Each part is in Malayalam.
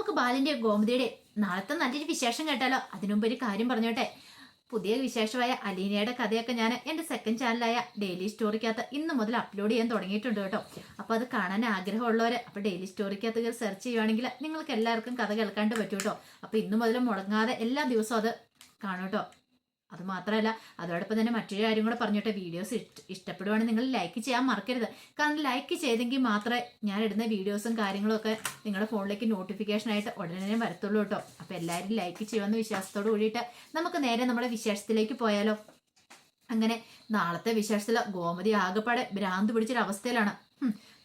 നമുക്ക് ബാലിന്റെ ഗോമതിയുടെ നാളത്തെ നല്ലൊരു വിശേഷം കേട്ടാലോ? അതിനുമുമ്പ് ഒരു കാര്യം പറഞ്ഞോട്ടെ. പുതിയ വിശേഷമായ അലീനയുടെ കഥയൊക്കെ ഞാൻ എന്റെ സെക്കൻഡ് ചാനലായ ഡെയിലി സ്റ്റോറിക്കകത്ത് ഇന്ന് മുതൽ അപ്ലോഡ് ചെയ്യാൻ തുടങ്ങിയിട്ടുണ്ട് കേട്ടോ. അപ്പോൾ അത് കാണാൻ ആഗ്രഹമുള്ളവർ അപ്പോൾ ഡെയിലി സ്റ്റോറിക്കകത്ത് സെർച്ച് ചെയ്യുവാണെങ്കിൽ നിങ്ങൾക്ക് എല്ലാവർക്കും കഥ കേൾക്കാണ്ട് പറ്റും കേട്ടോ. അപ്പോൾ ഇന്ന് മുതൽ മുടങ്ങാതെ എല്ലാ ദിവസവും അത് കാണും കേട്ടോ. അത് മാത്രമല്ല അതോടൊപ്പം തന്നെ മറ്റൊരു കാര്യം കൂടെ പറഞ്ഞോട്ടെ വീഡിയോസ് ഇഷ്ടപ്പെടുവാണെങ്കിൽ നിങ്ങൾ ലൈക്ക് ചെയ്യാൻ മറക്കരുത്. കാരണം ലൈക്ക് ചെയ്തെങ്കിൽ മാത്രമേ ഞാൻ ഇടുന്ന വീഡിയോസും കാര്യങ്ങളും ഒക്കെ നിങ്ങളുടെ ഫോണിലേക്ക് നോട്ടിഫിക്കേഷൻ ആയിട്ട് ഉടനെ തന്നെ വരത്തുള്ളൂ കേട്ടോ അപ്പോൾ എല്ലാവരും ലൈക്ക് ചെയ്യുമെന്ന് വിശ്വാസത്തോട് കൂടിയിട്ട് നമുക്ക് നേരെ നമ്മുടെ വിശേഷത്തിലേക്ക് പോയാലോ. അങ്ങനെ നാളത്തെ വിശേഷത്തിൽ ഗോമതി ആകെപ്പാടെ ഭ്രാന്ത് പിടിച്ചൊരവസ്ഥയിലാണ്.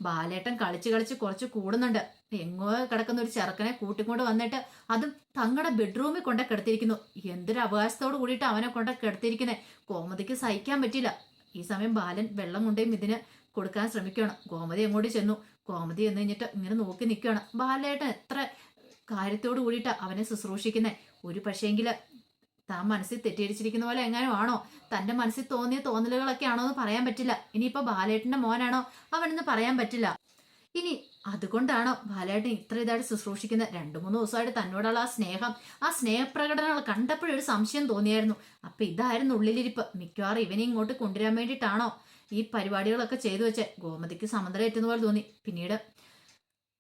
ബാലേട്ടൻ കളിച്ച് കളിച്ച് കുറച്ച് കൂടുന്നുണ്ട്. എങ്ങോ കിടക്കുന്ന ഒരു ചെറുക്കനെ കൂട്ടിക്കൊണ്ട് വന്നിട്ട് അതും തങ്ങളുടെ ബെഡ്റൂമിൽ കൊണ്ട കിടത്തിയിരിക്കുന്നു. എന്തൊരു അവകാശത്തോട് കൂടിയിട്ട് അവനെ കൊണ്ട കിടത്തിയിരിക്കുന്നത് ഗോമതിക്ക് സഹിക്കാൻ പറ്റില്ല ഈ സമയം ബാലൻ വെള്ളം കൊണ്ടേയും ഇതിന് കൊടുക്കാൻ ശ്രമിക്കുകയാണ്. ഗോമതി എങ്ങോട്ട് ചെന്നു. ഗോമതി എന്ന് കഴിഞ്ഞിട്ട് ഇങ്ങനെ നോക്കി നിൽക്കുകയാണ്. ബാലേട്ടൻ എത്ര കാര്യത്തോട് കൂടിയിട്ട് അവനെ ശുശ്രൂഷിക്കുന്നത് ഒരു പക്ഷേങ്കിൽ താൻ മനസ്സിൽ തെറ്റിദ്ധരിച്ചിരിക്കുന്ന പോലെ എങ്ങാനും ആണോ? തന്റെ മനസ്സിൽ തോന്നിയ തോന്നലുകളൊക്കെ ആണോ എന്ന് പറയാൻ പറ്റില്ല. ഇനിയിപ്പോ ബാലേട്ടന്റെ മോനാണോ? അവനെന്ന് പറയാൻ പറ്റില്ല. ഇനി അതുകൊണ്ടാണോ ബാലേട്ടൻ ഇത്ര ഇതായിട്ട് ശുശ്രൂഷിക്കുന്നത്? രണ്ടു മൂന്ന് ദിവസമായിട്ട് തന്നോടുള്ള ആ സ്നേഹം ആ സ്നേഹപ്രകടനങ്ങൾ കണ്ടപ്പോഴൊരു സംശയം തോന്നിയായിരുന്നു. അപ്പൊ ഇതായിരുന്നു ഉള്ളിലിരിപ്പ്. മിക്കവാറും ഇവനെ ഇങ്ങോട്ട് കൊണ്ടുവരാൻ വേണ്ടിയിട്ടാണോ ഈ പരിപാടികളൊക്കെ ചെയ്തു വെച്ച്? ഗോമതിക്ക് സമന്തരം എത്തുന്ന പോലെ തോന്നി. പിന്നീട്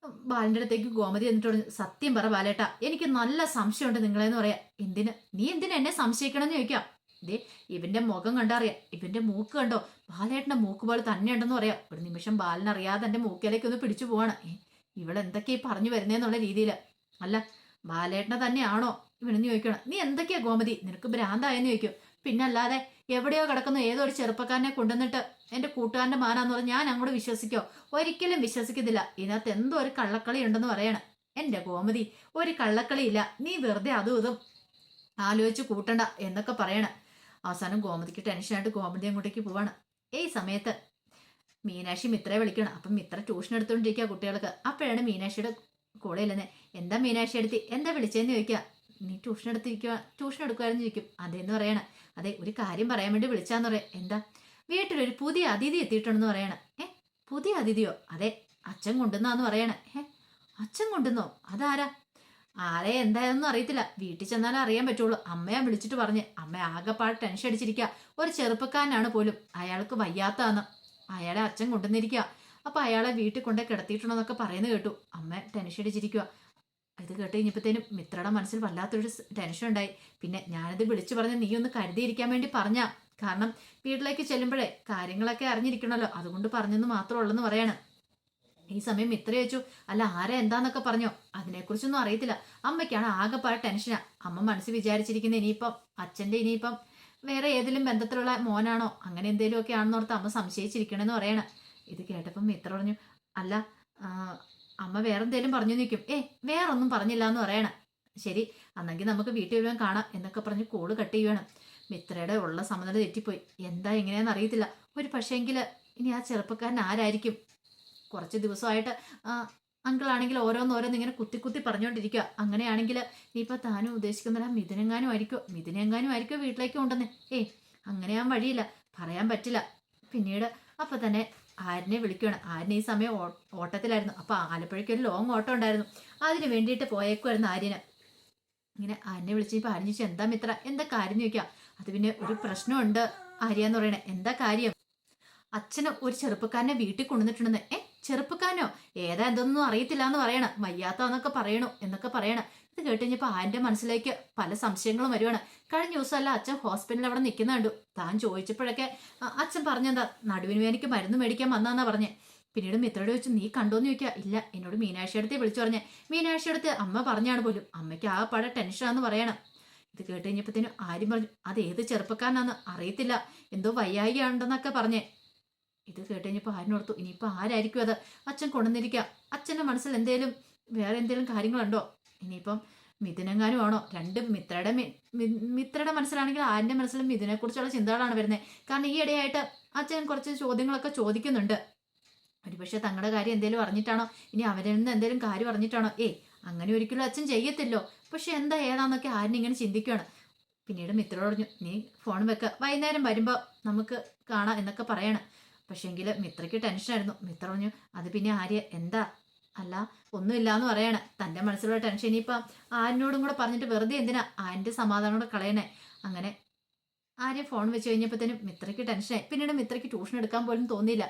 ബാലന്റെ അടുത്തേക്ക് ഗോമതി എന്നിട്ട് സത്യം പറ ബാലേട്ട എനിക്ക് നല്ല സംശയമുണ്ട് നിങ്ങളെന്ന് പറയാം. എന്തിന്? നീ എന്തിനു എന്നെ സംശയിക്കണമെന്ന് ചോദിക്കാം? ദേ ഇവന്റെ മുഖം കണ്ടറിയാം ഇവന്റെ മൂക്ക് കണ്ടോ? ബാലേട്ടന്റെ മൂക്ക് പോലെ തന്നെ ഉണ്ടെന്ന് പറയാം. ഒരു നിമിഷം ബാലനറിയാതെ എന്റെ മൂക്കിലേക്ക് ഒന്ന് പിടിച്ചു പോവാണ്. ഇവളെന്തൊക്കെയാ പറഞ്ഞു വരുന്നേന്നുള്ള രീതിയിൽ അല്ല ബാലേട്ടനെ തന്നെയാണോ? ഇവനെന്ന് ചോദിക്കണം നീ എന്തൊക്കെയാ ഗോമതി? നിനക്ക് ഭ്രാന്തായെന്ന് ചോദിക്കും. പിന്നല്ലാതെ എവിടെയോ കിടക്കുന്ന ഏതോ ഒരു ചെറുപ്പക്കാരനെ കൊണ്ടുവന്നിട്ട് എന്റെ കൂട്ടുകാരന്റെ മാനാന്ന് പറഞ്ഞ് ഞാൻ അങ്ങോട്ട് വിശ്വസിക്കോ? ഒരിക്കലും വിശ്വസിക്കത്തില്ല. ഇതിനകത്ത് എന്തോ ഒരു കള്ളക്കളി ഉണ്ടെന്ന് പറയണം. എന്റെ ഗോമതി ഒരു കള്ളക്കളി ഇല്ല നീ വെറുതെ അതും ഇതും ആലോചിച്ച് കൂട്ടണ്ട എന്നൊക്കെ പറയണം. അവസാനം ഗോമതിക്ക് ടെൻഷനായിട്ട് ഗോമതി അങ്ങോട്ടേക്ക് പോവാണ്. ഈ സമയത്ത്. മീനാക്ഷി മിത്രയെ വിളിക്കണം. അപ്പം മിത്ര ട്യൂഷൻ എടുത്തുകൊണ്ടിരിക്കുക കുട്ടികൾക്ക്. അപ്പോഴാണ് മീനാക്ഷിയുടെ കൂടെ ഇല്ലെന്ന് എന്താ മീനാക്ഷി എടുത്തി എന്താ വിളിച്ചതെന്ന് ചോദിക്കുക നീ ട്യൂഷൻ എടുത്തിരിക്കുക ട്യൂഷൻ എടുക്കുമായിരുന്നു ചോദിക്കും. അതേന്ന് പറയണ. അതെ ഒരു കാര്യം പറയാൻ വേണ്ടി വിളിച്ചാന്ന് പറയാം. എന്താ? വീട്ടിലൊരു പുതിയ അതിഥി എത്തിയിട്ടുണ്ടെന്ന് പറയണ. ഏ? പുതിയ അതിഥിയോ? അതെ അച്ഛൻ കൊണ്ടുവന്നാന്ന് പറയണ. ഏ? അച്ഛൻ കൊണ്ടുവന്നോ? അതാരാ? ആരെ എന്തായൊന്നും അറിയത്തില്ല. വീട്ടിൽ ചെന്നാലേ അറിയാൻ പറ്റുള്ളൂ. അമ്മയാ വിളിച്ചിട്ട് പറഞ്ഞ്. അമ്മ ആകെപ്പാട് ടെൻഷൻ അടിച്ചിരിക്കുക ഒരു ചെറുപ്പക്കാരനാണ് പോലും. അയാൾക്ക് വയ്യാത്തതാണ്. അയാളെ അച്ഛൻ കൊണ്ടുവന്നിരിക്കുക അപ്പൊ അയാളെ വീട്ടിൽ കൊണ്ടേ കിടത്തിയിട്ടുണ്ടെന്നൊക്കെ പറയുന്നത് കേട്ടു. അമ്മ ടെൻഷൻ അടിച്ചിരിക്കുക ഇത് കേട്ട് കഴിഞ്ഞപ്പോഴത്തേനും മിത്രയുടെ മനസ്സിൽ വല്ലാത്തൊരു ടെൻഷൻ ഉണ്ടായി. പിന്നെ ഞാനിത് വിളിച്ചു പറഞ്ഞ് നീ ഒന്ന് കരുതിയിരിക്കാൻ വേണ്ടി പറഞ്ഞ. കാരണം വീട്ടിലേക്ക് ചെല്ലുമ്പോഴേ കാര്യങ്ങളൊക്കെ അറിഞ്ഞിരിക്കണമല്ലോ. അതുകൊണ്ട് പറഞ്ഞെന്ന് മാത്രമേ ഉള്ളെന്ന് പറയാണ്. ഈ സമയം മിത്ര ചോദിച്ചു അല്ല ആരാ എന്താന്നൊക്കെ പറഞ്ഞോ? അതിനെക്കുറിച്ചൊന്നും അറിയത്തില്ല. അമ്മയ്ക്കാണ് ആകെപ്പാട് ടെൻഷനാ അമ്മ മനസ്സിൽ വിചാരിച്ചിരിക്കുന്നത് ഇനിയിപ്പം അച്ഛന്റെ ഇനിയിപ്പം വേറെ ഏതെങ്കിലും ബന്ധത്തിലുള്ള മോനാണോ? അങ്ങനെ എന്തെങ്കിലും ഒക്കെ ആണെന്നോർത്ത് അമ്മ സംശയിച്ചിരിക്കണമെന്ന് പറയണം. ഇത് കേട്ടപ്പം മിത്ര പറഞ്ഞു അല്ല അമ്മ വേറെന്തേലും പറഞ്ഞു നിൽക്കും ഏ വേറൊന്നും പറഞ്ഞില്ല എന്ന് പറയണം. ശരി അന്നെങ്കിൽ നമുക്ക് വീട്ടിൽ വരുവാൻ കാണാം എന്നൊക്കെ പറഞ്ഞ് കോൾ കട്ട് ചെയ്യുവാണ്. മിത്രയുടെ ഉള്ള സമനില തെറ്റിപ്പോയി. എന്താ എങ്ങനെയാന്ന് അറിയത്തില്ല. ഒരു പക്ഷേങ്കിൽ ഇനി ആ ചെറുപ്പക്കാരൻ ആരായിരിക്കും? കുറച്ച് ദിവസമായിട്ട് അങ്കിളാണെങ്കിൽ ഓരോന്നോരോന്ന് ഇങ്ങനെ കുത്തി കുത്തി പറഞ്ഞുകൊണ്ടിരിക്കുക അങ്ങനെയാണെങ്കിൽ ഇനിയിപ്പോൾ താനും ഉദ്ദേശിക്കുന്ന മിഥുനെങ്ങാനും ആയിരിക്കോ മിഥുനെങ്ങാനും ആയിരിക്കോ വീട്ടിലേക്ക് കൊണ്ടുവന്നേ? ഏ അങ്ങനെയാൻ വഴിയില്ല. പറയാൻ പറ്റില്ല. പിന്നീട് അപ്പം തന്നെ ആരിനെ വിളിക്കുകയാണ് ആര്യൻ ഈ സമയം ഓട്ടത്തിലായിരുന്നു. അപ്പോൾ ആലപ്പുഴയ്ക്ക് ഒരു ലോങ് ഓട്ടം ഉണ്ടായിരുന്നു. അതിന് വേണ്ടിയിട്ട് പോയേക്കുമായിരുന്നു ആര്യന്. ഇങ്ങനെ ആര്യനെ വിളിച്ച് ഇപ്പം ആര്യൻ ചോദിച്ചു എന്താ മിത്ര? എന്താ കാര്യം? ചോദിക്കാം. അത് പിന്നെ ഒരു പ്രശ്നമുണ്ട് ആര്യ എന്ന് പറയണേ. എന്താ കാര്യം? അച്ഛന് ഒരു ചെറുപ്പക്കാരനെ വീട്ടിൽ കൊണ്ടുവന്നിട്ടുണ്ടെന്ന്. ഏ? ചെറുപ്പക്കാരനോ? ഏതാ എന്തൊന്നും അറിയത്തില്ല എന്ന് പറയണം. വയ്യാത്തന്നൊക്കെ പറയണു എന്നൊക്കെ പറയണം. ഇത് കേട്ട് ആന്റെ മനസ്സിലേക്ക് പല സംശയങ്ങളും വരുവാണ്. കഴിഞ്ഞ ദിവസമല്ല അച്ഛൻ ഹോസ്പിറ്റലിൽ അവിടെ നിൽക്കുന്ന കണ്ടു താൻ ചോദിച്ചപ്പോഴൊക്കെ അച്ഛൻ പറഞ്ഞെന്താ? നടുവിന് വേനിക്ക് മരുന്ന് മേടിക്കാൻ വന്നാന്നാ പറഞ്ഞേ. പിന്നീട് മിത്രയോട് വെച്ച് നീ കണ്ടോന്ന് ചോദിക്കുക ഇല്ല എന്നോട് മീനാക്ഷി അടുത്ത് വിളിച്ചു പറഞ്ഞേ. മീനാക്ഷി അടുത്ത് അമ്മ പറഞ്ഞാണ് പോലും. അമ്മയ്ക്ക് ആ പഴ ടെൻഷനാന്ന് പറയണം. ഇത് കേട്ട് കഴിഞ്ഞപ്പോഴത്തേനും ആരും പറഞ്ഞു അത് ഏത് ചെറുപ്പക്കാരനാന്ന് അറിയത്തില്ല. എന്തോ വയ്യായികയുണ്ടെന്നൊക്കെ പറഞ്ഞേ. ഇത് കേട്ട് കഴിഞ്ഞപ്പോൾ ഇനിയിപ്പോൾ ആരായിരിക്കും അത്? അച്ഛൻ കൊണ്ടുവന്നിരിക്കുക അച്ഛന്റെ മനസ്സിൽ എന്തേലും വേറെ എന്തേലും കാര്യങ്ങളുണ്ടോ? ഇനിയിപ്പം മിഥുനെങ്ങാനും ആണോ? രണ്ട് മിത്രയുടെ മിത്രയുടെ മനസ്സിലാണെങ്കിൽ ആരിന്റെ മനസ്സിലും മിഥുനെക്കുറിച്ചുള്ള ചിന്തകളാണ് വരുന്നത് കാരണം ഈ ഇടയായിട്ട് അച്ഛൻ കുറച്ച് ചോദ്യങ്ങളൊക്കെ ചോദിക്കുന്നുണ്ട്. ഒരുപക്ഷെ തങ്ങളുടെ കാര്യം എന്തേലും അറിഞ്ഞിട്ടാണോ? ഇനി അവരിൽ നിന്ന് എന്തേലും കാര്യം അറിഞ്ഞിട്ടാണോ? ഏയ് അങ്ങനെ ഒരിക്കലും അച്ഛൻ ചെയ്യത്തില്ലോ. പക്ഷെ എന്താ ഏതാന്നൊക്കെ ആരിനിങ്ങനെ ചിന്തിക്കുകയാണ് പിന്നീട് മിത്രോട് പറഞ്ഞു നീ ഫോൺ വെക്ക. വൈകുന്നേരം വരുമ്പോൾ നമുക്ക് കാണാം എന്നൊക്കെ പറയണം. പക്ഷേങ്കിൽ മിത്രയ്ക്ക് ടെൻഷനായിരുന്നു. മിത്ര പറഞ്ഞു അത് പിന്നെ ആര്യ? എന്താ? അല്ല ഒന്നുമില്ല എന്ന് പറയണ. തന്റെ മനസ്സിലുള്ള ടെൻഷൻ ഇനിയിപ്പം ആരിനോടും കൂടെ പറഞ്ഞിട്ട് വെറുതെ എന്തിനാ? ആന്റെ സമാധാനം കൂടെ കളയണേ. അങ്ങനെ ആര്യ ഫോൺ വെച്ച് കഴിഞ്ഞപ്പോഴത്തേനും മിത്രയ്ക്ക് ടെൻഷനായി. പിന്നീട് മിത്രയ്ക്ക് ട്യൂഷൻ എടുക്കാൻ പോലും തോന്നിയില്ല.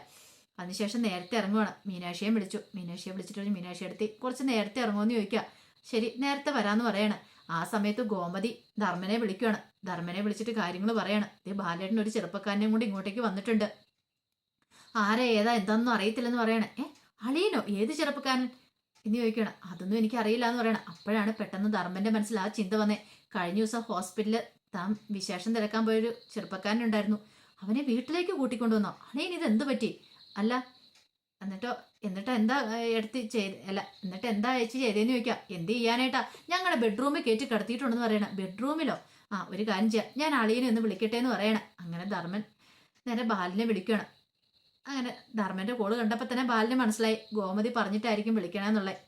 അതിനുശേഷം നേരത്തെ ഇറങ്ങുവാണ്. മീനാക്ഷിയെ വിളിച്ചു. മീനാക്ഷിയെ വിളിച്ചിട്ട് പറഞ്ഞു, മീനാക്ഷി എടുത്തി കുറച്ച് നേരത്തെ ഇറങ്ങുമെന്ന് ചോദിക്കുക ശരി നേരത്തെ വരാമെന്ന് പറയണം. ആ സമയത്ത് ഗോമതി ധർമ്മനെ വിളിക്കുകയാണ് ധർമ്മനെ വിളിച്ചിട്ട് കാര്യങ്ങൾ പറയാണ്. ഇത് ബാലേട്ടൻ ഒരു ചെറുപ്പക്കാരനെയും കൂടി ഇങ്ങോട്ടേക്ക് വന്നിട്ടുണ്ട്. ആരാ ഏതാ എന്താണെന്നും അറിയത്തില്ലെന്ന് പറയണേ. ഏ അളിയനോ? ഏത് ചെറുപ്പക്കാരൻ? എന്ന് ചോദിക്കണം അതൊന്നും എനിക്ക് അറിയില്ല എന്ന് പറയണം. അപ്പോഴാണ് പെട്ടെന്ന് ധർമ്മന്റെ മനസ്സിൽ ആ ചിന്ത വന്നേ. കഴിഞ്ഞ ദിവസം ഹോസ്പിറ്റലിൽ താൻ വിശേഷം തിരക്കാൻ പോയൊരു ചെറുപ്പക്കാരനുണ്ടായിരുന്നു അവനെ വീട്ടിലേക്ക് കൂട്ടിക്കൊണ്ടുവന്നോ അളിയൻ ഇത് എന്ത് പറ്റി? അല്ല എന്നിട്ടോ എന്നിട്ട് എന്താ എടുത്ത് ചെയ്ത് അല്ല എന്നിട്ട് എന്താ അയച്ച് ചെയ്തേന്ന് ചോദിക്കാം. എന്ത് ചെയ്യാനായിട്ടാ? ഞങ്ങളുടെ ബെഡ്റൂമിൽ കയറ്റി കിടത്തിയിട്ടുണ്ടെന്ന് പറയണം. ബെഡ്റൂമിലോ? ആ ഒരു കാര്യം ചെയ്യാം. ഞാൻ അളിയനെ ഒന്ന് വിളിക്കട്ടെ എന്ന് പറയണം. അങ്ങനെ ധർമ്മൻ നേരെ ബാലിനെ വിളിക്കണം അങ്ങനെ ധർമ്മന്റെ കോൾ കണ്ടപ്പോൾ തന്നെ ബാലിന് മനസ്സിലായി. ഗോമതി പറഞ്ഞിട്ടായിരിക്കും വിളിക്കണമെന്നുള്ളത്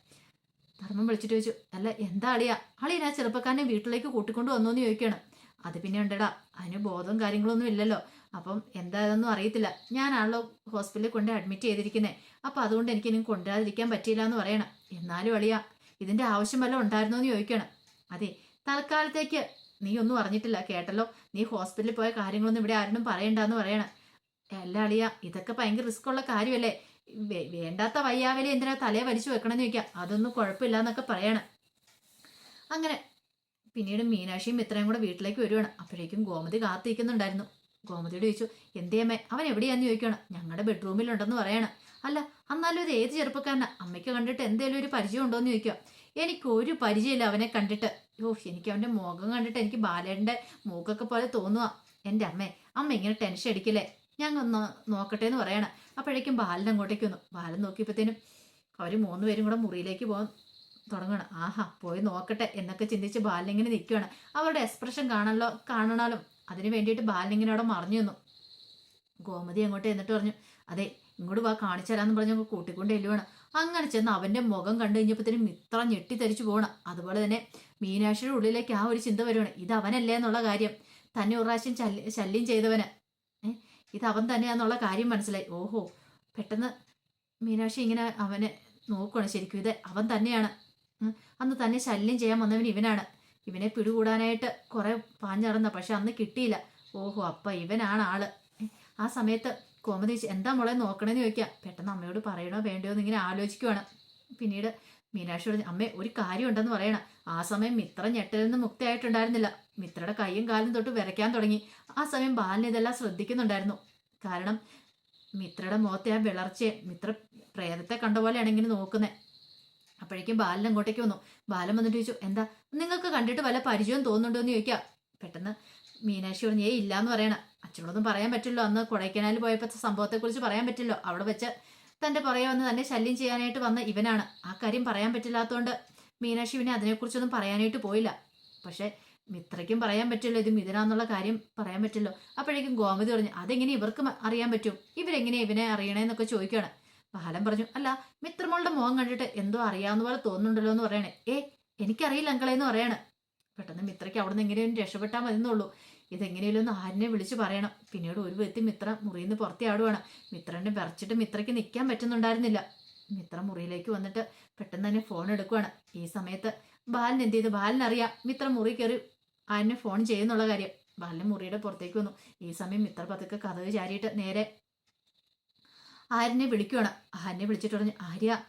ധർമ്മം വിളിച്ചിട്ട് ചോദിച്ചു അല്ല എന്താ അളിയാ? അളിയൻ ആ ചെറുപ്പക്കാരനെ വീട്ടിലേക്ക് കൂട്ടിക്കൊണ്ട് വന്നു എന്ന് ചോദിക്കണം അത് പിന്നെ ഉണ്ടടാ അതിന് ബോധവും കാര്യങ്ങളൊന്നും ഇല്ലല്ലോ. അപ്പം എന്താ ഇതൊന്നും അറിയത്തില്ല. ഞാനാണല്ലോ ഹോസ്പിറ്റലിൽ കൊണ്ട് അഡ്മിറ്റ് ചെയ്തിരിക്കുന്നത് അപ്പം അതുകൊണ്ട് എനിക്ക് ഇനി കൊണ്ടുവരാതിരിക്കാൻ പറ്റിയില്ല എന്ന് പറയണം. എന്നാലും അളിയാ ഇതിന്റെ ആവശ്യം വല്ലതും ഉണ്ടായിരുന്നോ എന്ന് ചോദിക്കണം അതെ തൽക്കാലത്തേക്ക് നീ ഒന്നും അറിഞ്ഞിട്ടില്ല കേട്ടല്ലോ? നീ ഹോസ്പിറ്റലിൽ പോയ കാര്യങ്ങളൊന്നും ഇവിടെ ആരും പറയണ്ടെന്ന് പറയണം. അല്ല അളിയ ഇതൊക്കെ ഭയങ്കര റിസ്ക് ഉള്ള കാര്യമല്ലേ? വേണ്ടാത്ത വയ്യാവലി എന്തിനാ തലയെ വലിച്ചു വെക്കണമെന്ന് ചോദിക്കാം. അതൊന്നും കുഴപ്പമില്ല എന്നൊക്കെ പറയണം. അങ്ങനെ പിന്നീട് മീനാക്ഷിയും ഇത്രയും കൂടെ വീട്ടിലേക്ക് വരുവാണ്. അപ്പോഴേക്കും ഗോമതി കാത്തിരിക്കുന്നുണ്ടായിരുന്നു. ഗോമതിയോട് ചോദിച്ചു എന്തേമ്മേ അവൻ എവിടെയാന്ന് ചോദിക്കണം ഞങ്ങളുടെ ബെഡ്റൂമിലുണ്ടെന്ന് പറയണം. അല്ല എന്നാലും ഇത് ഏത് ചെറുപ്പക്കാരനാ? അമ്മയ്ക്ക് കണ്ടിട്ട് എന്തേലും ഒരു പരിചയം ഉണ്ടോയെന്ന് ചോദിക്കുക എനിക്ക് ഒരു പരിചയമില്ല അവനെ കണ്ടിട്ട്. ഓ എനിക്ക് അവന്റെ മുഖം കണ്ടിട്ട് എനിക്ക് ബാലേന്റെ മൂക്കൊക്കെ പോലെ തോന്നുക എന്റെ അമ്മേ അമ്മ ഇങ്ങനെ ടെൻഷൻ അടിക്കില്ലേ? ഞങ്ങൾ ഒന്ന് നോക്കട്ടെ എന്ന് പറയണം. അപ്പോഴേക്കും ബാലൻ അങ്ങോട്ടേക്ക് വന്നു. ബാലൻ നോക്കിയപ്പോഴത്തേനും അവർ മൂന്നുപേരും കൂടെ മുറിയിലേക്ക് പോകാൻ തുടങ്ങണം ആഹാ പോയി നോക്കട്ടെ എന്നൊക്കെ ചിന്തിച്ച് ബാലിനിങ്ങനെ നിൽക്കുകയാണ് അവരുടെ എക്സ്പ്രഷൻ കാണണല്ലോ കാണണാലും അതിന് വേണ്ടിയിട്ട് ബാലിനിങ്ങനെ അവിടെ മറിഞ്ഞു നിന്നു. ഗോമതി അങ്ങോട്ട് എന്നിട്ട് പറഞ്ഞു അതെ ഇങ്ങോട്ട് വാ കാണിച്ചു പറഞ്ഞു പറഞ്ഞ് കൂട്ടിക്കൊണ്ട് എല്ലുവാണ് അങ്ങനെ ചെന്ന് അവന്റെ മുഖം കണ്ടു കഴിഞ്ഞപ്പോഴത്തേനും ഇത്ര ഞെട്ടിത്തരിച്ചു പോകണം അതുപോലെ തന്നെ മീനാക്ഷിയുടെ ഉള്ളിലേക്ക് ആ ഒരു ചിന്ത വരുവാണ്. ഇത് അവനല്ലേ എന്നുള്ള കാര്യം. തന്നെ ഒരു പ്രാവശ്യം ശല്യം ചെയ്തവന്. ഇത് അവൻ തന്നെയാന്നുള്ള കാര്യം മനസ്സിലായി. ഓഹോ പെട്ടെന്ന് മീനാക്ഷി ഇങ്ങനെ അവനെ നോക്കുകയാണ് ശരിക്കും ഇത് അവൻ തന്നെയാണ്. അന്ന് തന്നെ ശല്യം ചെയ്യാൻ വന്നവൻ ഇവനാണ്. ഇവനെ പിടികൂടാനായിട്ട് കുറെ പാഞ്ഞടന്ന പക്ഷെ അന്ന് കിട്ടിയില്ല. ഓഹോ അപ്പ ഇവനാണ് ആൾ. ആ സമയത്ത് കോമതി എന്താ മോളെ നോക്കണമെന്ന് ചോദിക്കാം. പെട്ടെന്ന് അമ്മയോട് പറയണോ വേണ്ടയോ എന്ന് ഇങ്ങനെ ആലോചിക്കുവാണ്. പിന്നീട് മീനാക്ഷി പറഞ്ഞു അമ്മേ ഒരു കാര്യം ഉണ്ടെന്ന് പറയണം. ആ സമയം മിത്ര ഞെട്ടിൽ നിന്ന് മുക്തിയായിട്ടുണ്ടായിരുന്നില്ല. മിത്രയുടെ കൈയും കാലും തൊട്ട് വിറയ്ക്കാൻ തുടങ്ങി. ആ സമയം ബാലൻ ഇതെല്ലാം ശ്രദ്ധിക്കുന്നുണ്ടായിരുന്നു. കാരണം മിത്രയുടെ മുഖത്തെ ആ വിളർച്ചയെ മിത്ര പ്രേതത്തെ കണ്ട പോലെയാണ് ഇങ്ങനെ നോക്കുന്നത് അപ്പോഴേക്കും ബാലൻ അങ്ങോട്ടേക്ക് വന്നു. ബാലൻ വന്നിട്ട് ചോദിച്ചു എന്താ നിങ്ങൾക്ക് കണ്ടിട്ട് വല്ല പരിചയം തോന്നുന്നുണ്ടോ എന്ന് ചോദിക്കാം. പെട്ടെന്ന് മീനാക്ഷി പറഞ്ഞു ഏ ഇല്ലാന്ന് പറയണം. അച്ഛനോടൊന്നും പറയാൻ പറ്റില്ലോ അന്ന് കൊടൈക്കനാലിൽ പോയപ്പോൾ സംഭവത്തെക്കുറിച്ച് പറയാൻ പറ്റില്ലോ അവിടെ വെച്ച് തന്റെ പുറകെ വന്ന് തന്നെ ശല്യം ചെയ്യാനായിട്ട് വന്ന ഇവനാണ്. ആ കാര്യം പറയാൻ പറ്റില്ലാത്തതുകൊണ്ട് മീനാക്ഷി പിന്നെ അതിനെക്കുറിച്ചൊന്നും പറയാനായിട്ട് പോയില്ല. പക്ഷെ മിത്രയ്ക്കും പറയാൻ പറ്റുമല്ലോ ഇത് മിഥുനാന്നുള്ള കാര്യം പറയാൻ പറ്റില്ലോ. അപ്പോഴേക്കും ഗോമതി പറഞ്ഞു അതെങ്ങനെ ഇവർക്ക് അറിയാൻ പറ്റും? ഇവരെങ്ങനെ ഇവനെ അറിയണേന്നൊക്കെ ചോദിക്കുകയാണ്. ബാലൻ പറഞ്ഞു അല്ല മിത്രമോളുടെ മുഖം കണ്ടിട്ട് എന്തോ അറിയാവുന്ന പോലെ തോന്നുന്നുണ്ടല്ലോ എന്ന് പറയണേ. ഏ എനിക്കറിയില്ല അങ്കളെ എന്ന് പറയണേ. പെട്ടെന്ന് മിത്രയ്ക്ക് അവിടെ നിന്ന് എങ്ങനെയും രക്ഷപ്പെട്ടാൽ മതി എന്നുള്ളൂ ഇതെങ്ങനെയും ഒന്ന് ആരിനെ വിളിച്ച് പറയണം. പിന്നീട് ഒരു വ്യക്തി മിത്ര മുറിയിൽ നിന്ന് പുറത്തിയാടുവാണ്. മിത്രനെ വിറച്ചിട്ട് മിത്രയ്ക്ക് നിൽക്കാൻ പറ്റുന്നുണ്ടായിരുന്നില്ല. മിത്ര മുറിയിലേക്ക് വന്നിട്ട് പെട്ടെന്ന് തന്നെ ഫോൺ എടുക്കുവാണ്. ഈ സമയത്ത് ബാലൻ എന്ത് ചെയ്തു? ബാലനറിയാം മിത്ര മുറി കയറി ആനെ ഫോൺ ചെയ്യുന്നുള്ള കാര്യം. ബാലൻ മുറിയുടെ പുറത്തേക്ക് വന്നു. ഈ സമയം മിത്ര പതുക്കെ കഥ ചാരിയിട്ട് നേരെ ആരിനെ വിളിക്കുവാണ്. ആര്യനെ വിളിച്ചിട്ട് പറഞ്ഞു ആര്യ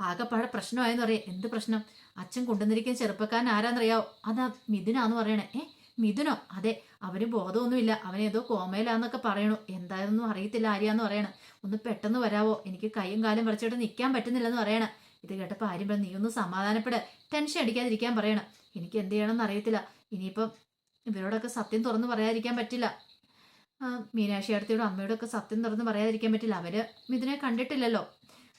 ആകെപ്പാടെ പ്രശ്നമായെന്ന് പറയാം എന്ത് പ്രശ്നം? അച്ഛൻ കൊണ്ടുവന്നിരിക്കുന്ന ചെറുപ്പക്കാരൻ ആരാന്നറിയാവോ? അതാ മിഥുനാന്ന് പറയണേ. ഏ മിഥുനോ അതെ അവന് ബോധമൊന്നുമില്ല. അവനേതോ കോമയിലാന്നൊക്കെ പറയണു. എന്തായിരുന്നു അറിയത്തില്ല ആര്യാന്ന് പറയണ. ഒന്ന് പെട്ടെന്ന് വരാവോ? എനിക്ക് കൈയും കാലും വരച്ചിട്ട് നിൽക്കാൻ പറ്റുന്നില്ലെന്ന് പറയണ. ഇത് കേട്ടപ്പോൾ ആര്യം പറഞ്ഞു നീ ഒന്ന് സമാധാനപ്പെട്. ടെൻഷൻ അടിക്കാതിരിക്കാൻ പറയണം. എനിക്ക് എന്ത് ചെയ്യണമെന്ന് അറിയത്തില്ല. ഇനിയിപ്പം ഇവരോടൊക്കെ സത്യം തുറന്ന് പറയാതിരിക്കാൻ പറ്റില്ല. മീനാക്ഷി അടുത്തയോടും അമ്മയോടൊക്കെ സത്യം തുറന്ന് പറയാതിരിക്കാൻ പറ്റില്ല. അവർ മിഥുനെ കണ്ടിട്ടില്ലല്ലോ.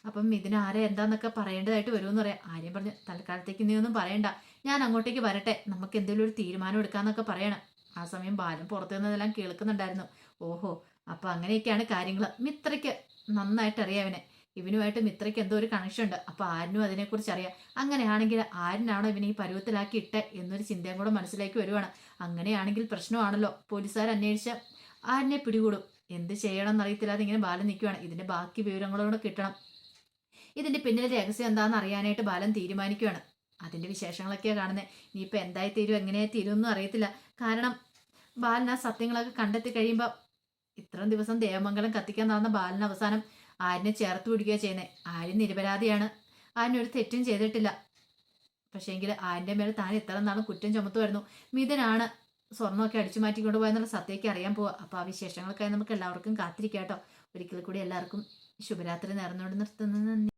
അപ്പം ഇതിനാരെ എന്താന്നൊക്കെ പറയേണ്ടതായിട്ട് വരുമെന്ന് പറയാം. ആര്യം പറഞ്ഞു തൽക്കാലത്തേക്ക് നീ ഒന്നും പറയണ്ട. ഞാൻ അങ്ങോട്ടേക്ക് വരട്ടെ. നമുക്ക് എന്തെങ്കിലും ഒരു തീരുമാനം എടുക്കാന്നൊക്കെ പറയണം. ആ സമയം ബാലൻ പുറത്തു നിന്നതെല്ലാം കേൾക്കുന്നുണ്ടായിരുന്നു. ഓഹോ അപ്പം അങ്ങനെയൊക്കെയാണ് കാര്യങ്ങൾ മിത്രയ്ക്ക് നന്നായിട്ട് അറിയാം ഇവനെ. ഇവനുമായിട്ട് മിത്രയ്ക്ക് എന്തോ ഒരു കണക്ഷൻ ഉണ്ട്. അപ്പൊ ആരിനും അതിനെക്കുറിച്ച് അറിയാം. അങ്ങനെയാണെങ്കിൽ ആരിനാണോ ഇവനെ ഈ പരുവത്തിലാക്കി ഇട്ടെ എന്നൊരു ചിന്തയും കൂടെ മനസ്സിലേക്ക് വരുവാണ്. അങ്ങനെയാണെങ്കിൽ പ്രശ്നമാണല്ലോ. പോലീസുകാർ അന്വേഷിച്ച ആരിനെ പിടികൂടും. എന്ത് ചെയ്യണം എന്നറിയത്തില്ലാതെ ഇങ്ങനെ ബാലൻ നിൽക്കുവാണ്. ഇതിന്റെ ബാക്കി വിവരങ്ങളോട് കിട്ടണം. ഇതിന്റെ പിന്നിലെ രഹസ്യം എന്താണെന്ന് അറിയാനായിട്ട് ബാലൻ തീരുമാനിക്കുകയാണ് അതിന്റെ വിശേഷങ്ങളൊക്കെയാണ് കാണുന്നത് ഇനിയിപ്പോൾ എന്തായി തീരും എങ്ങനെയായി തീരും ഒന്നും അറിയത്തില്ല. കാരണം ബാലൻ ആ സത്യങ്ങളൊക്കെ കണ്ടെത്തി കഴിയുമ്പോൾ ഇത്രയും ദിവസം ദേവമംഗലം കത്തിക്കാൻ നടന്ന ബാലൻ അവസാനം ആരിനെ ചേർത്ത് പിടിക്കുകയാണ് ചെയ്യുന്നത് ആര്യൻ നിരപരാധിയാണ്. ആരിനൊരു തെറ്റും ചെയ്തിട്ടില്ല. പക്ഷേങ്കിൽ ആരിന്റെ മേലെ താൻ ഇത്ര നാളും കുറ്റം ചുമത്തുമായിരുന്നു മിഥുനാണ് സ്വർണമൊക്കെ അടിച്ചു മാറ്റിക്കൊണ്ട് പോയെന്നുള്ള സത്യയ്ക്ക് അറിയാൻ പോവുക അപ്പോൾ ആ വിശേഷങ്ങൾക്കായി നമുക്ക് എല്ലാവർക്കും കാത്തിരിക്കാം കേട്ടോ ഒരിക്കൽ കൂടി എല്ലാവർക്കും ശുഭരാത്രി നേർന്നുകൊണ്ട് നിർത്തുന്നു. നന്ദി.